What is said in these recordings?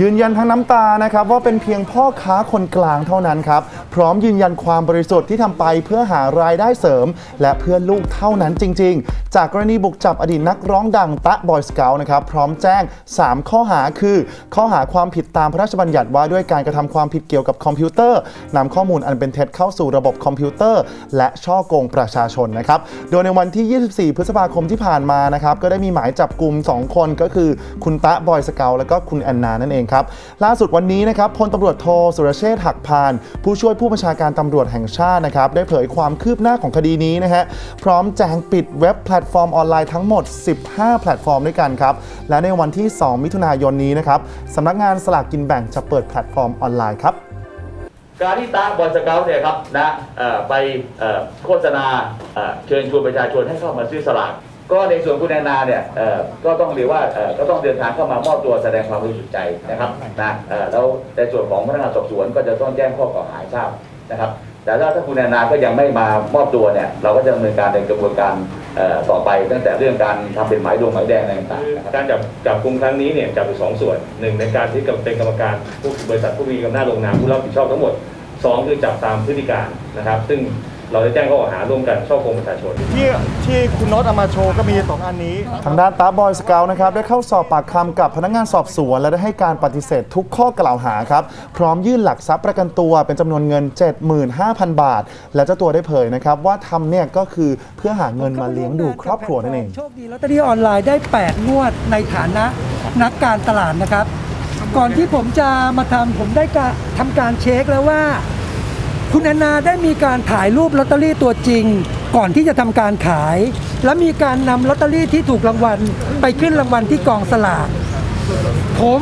ยืนยันทั้งน้ำตานะครับว่าเป็นเพียงพ่อค้าคนกลางเท่านั้นครับ พร้อมยืนยันความบริสุทธิ์ที่ทำไปเพื่อหารายได้เสริม และเพื่อลูกเท่านั้นจริง ๆ จากกรณีบุกจับอดีตนักร้องดังตะบอยสเกลนะครับพร้อมแจ้ง 3 ข้อหาคือ ข้อหาความผิดตามพระราชบัญญัติว่าด้วยการกระทำความผิดเกี่ยวกับคอมพิวเตอร์นำข้อมูลอันเป็นเท็จเข้าสู่ระบบคอมพิวเตอร์ และช่อโกงประชาชนนะครับโดยในวันที่ 24 พฤษภาคมที่ผ่านมานะครับก็ได้มีหมายจับกลุ่ม2 คนก็คือ คุณตะบอยสเกลและก็คุณแอนนานั่นเองครับ ล่าสุดวันนี้นะครับพลตำรวจโทสุรเชษฐ์หักพาน ผู้ช่วยผู้บัญชาการตำรวจแห่งชาตินะครับได้เผยความคืบหน้าของคดีนี้นะฮะพร้อมแจ้งปิดเว็บแพลตฟอร์มออนไลน์ทั้งหมด 15 แพลตฟอร์มด้วยกันครับและในวันที่ 2 มิถุนายนนี้นะครับสำนักงานสลากกินแบ่งจะเปิดแพลตฟอร์มออนไลน์ครับการที่ตาบอลสเกลเนี่ยครับนะไปโฆษณาเอ่อเชิญชวนประชาชนให้เข้ามาซื้อสลาก ก็ในส่วนคุณแอนนาเนี่ยเอ่อก็ต้องเรียกว่าเอ่อก็ต้องเดินทางเข้ามามอบตัวแสดงความบริสุทธิ์ใจนะครับนะเอ่อแล้วในส่วนของพนักงานสอบสวนก็จะต้องแจ้งข้อกล่าวหาให้ทราบนะครับ แต่ถ้าถ้าคุณแอนนาก็ยังไม่มามอบตัวเนี่ยเราก็จะดำเนินการในกระบวนการเอ่อต่อไปตั้งแต่เรื่องการทำเป็นหมายดงหมายแดงอะไรต่างๆนะครับการจับจับกลุ่มครั้งนี้เนี่ยจับอยู่สองส่วนหนึ่งในการที่เป็นกรรมการผู้บริษัทผู้มีอำนาจลงนามผู้รับผิดชอบทั้งหมดสองคือจับตามพฤติการนะครับ ซึ่ง เราได้แจ้งข้อกล่าวหาร่วมกันช่อโกงประชาชน ที่ที่คุณโน้ตเอามาโชว์ก็มี2อันนี้ ทางด้านตาบอยสเกลนะครับได้เข้าสอบปากคำกับพนักงานสอบสวน และได้ให้การปฏิเสธทุกข้อกล่าวหาครับ พร้อมยื่นหลักทรัพย์ประกันตัวเป็นจำนวนเงิน 75,000 บาท และเจ้าตัวได้เผยนะครับว่าทำเนี่ยก็คือเพื่อหาเงินมาเลี้ยงดูครอบครัวนั่นเอง โชคดีลอตเตอรี่ออนไลน์ได้ 8 งวดในฐานะนักการตลาดนะครับ ก่อนที่ผมจะมาทำผมได้การทำการเช็คแล้วว่า คุณแอนนาได้มีการถ่ายรูปลอตเตอรี่ตัวจริง ก่อนที่จะทำการขาย และมีการนำลอตเตอรี่ที่ถูกรางวัลไปขึ้นรางวัลที่กองสลากผม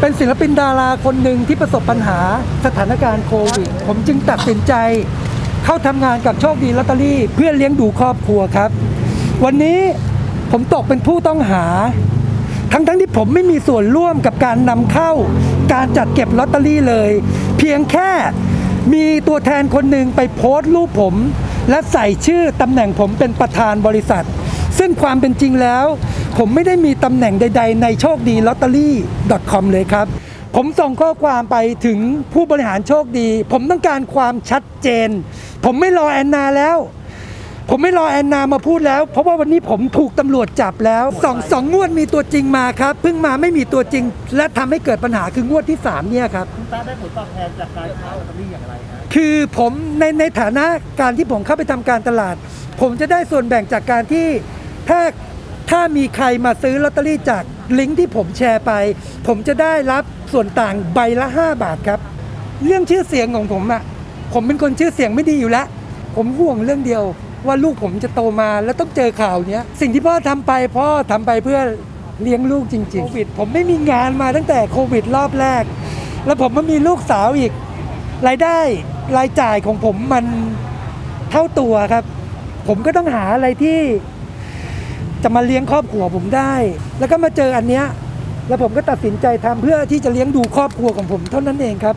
เป็นศิลปินดาราคนหนึ่งที่ประสบปัญหาสถานการณ์โควิด ผมจึงตัดสินใจ เข้าทำงานกับโชคดีลอตเตอรี่ เพื่อเลี้ยงดูครอบครัวครับ วันนี้ผมตกเป็นผู้ต้องหา ทั้งทั้งๆที่ผมไม่มีส่วนร่วมกับการนำเข้า การจัดเก็บลอตเตอรี่เลย เพียงแค่ มีตัวแทนคนหนึ่งไปโพสต์รูปผม และใส่ชื่อตำแหน่งผมเป็นประธานบริษัท ซึ่งความเป็นจริงแล้ว ผมไม่ได้มีตำแหน่งใด ๆ ในโชคดีลอตเตอรี่ .com เลยครับ ผมส่งข้อความไปถึงผู้บริหารโชคดี ผมต้องการความชัดเจน ผมไม่รอแอนนาแล้ว ผมไม่รอแอนนามาพูดแล้ว เพราะว่าวันนี้ผมถูกตำรวจจับแล้วสองสองงวดมีตัวจริงมาครับเพิ่งมาไม่มีตัวจริง และทำให้เกิดปัญหาคืองวดที่ 3 เนี่ยครับ คุณตาได้ผลตอบแทนจากการค้าลอตเตอรี่อย่างไรฮะคือผมในในฐานะการที่ผมเข้าไปทำการตลาด ผมจะได้ส่วนแบ่งจากการที่ถ้าถ้ามีใครมาซื้อลอตเตอรี่จากลิงก์ที่ผมแชร์ไป ผมจะได้รับส่วนต่างใบละ 5 บาทครับ เรื่องชื่อเสียงของผมอะผมเป็นคนชื่อเสียงไม่ดีอยู่แล้ว ผมห่วงเรื่องเดียว ว่าลูกผมจะโตมาแล้วต้องเจอข่าวเนี้ยสิ่งที่พ่อทำไปพ่อทำไปเพื่อเลี้ยงลูกจริงๆโควิดผมไม่มีงานมาตั้งแต่โควิดรอบแรก แล้วผมมามีลูกสาวอีก รายได้รายจ่ายของผมมันเท่าตัวครับ ผมก็ต้องหาอะไรที่จะมาเลี้ยงครอบครัวผมได้ แล้วก็มาเจออันเนี้ยแล้วผมก็ตัดสินใจทำเพื่อที่จะเลี้ยงดูครอบครัวของผมเท่านั้นเองครับ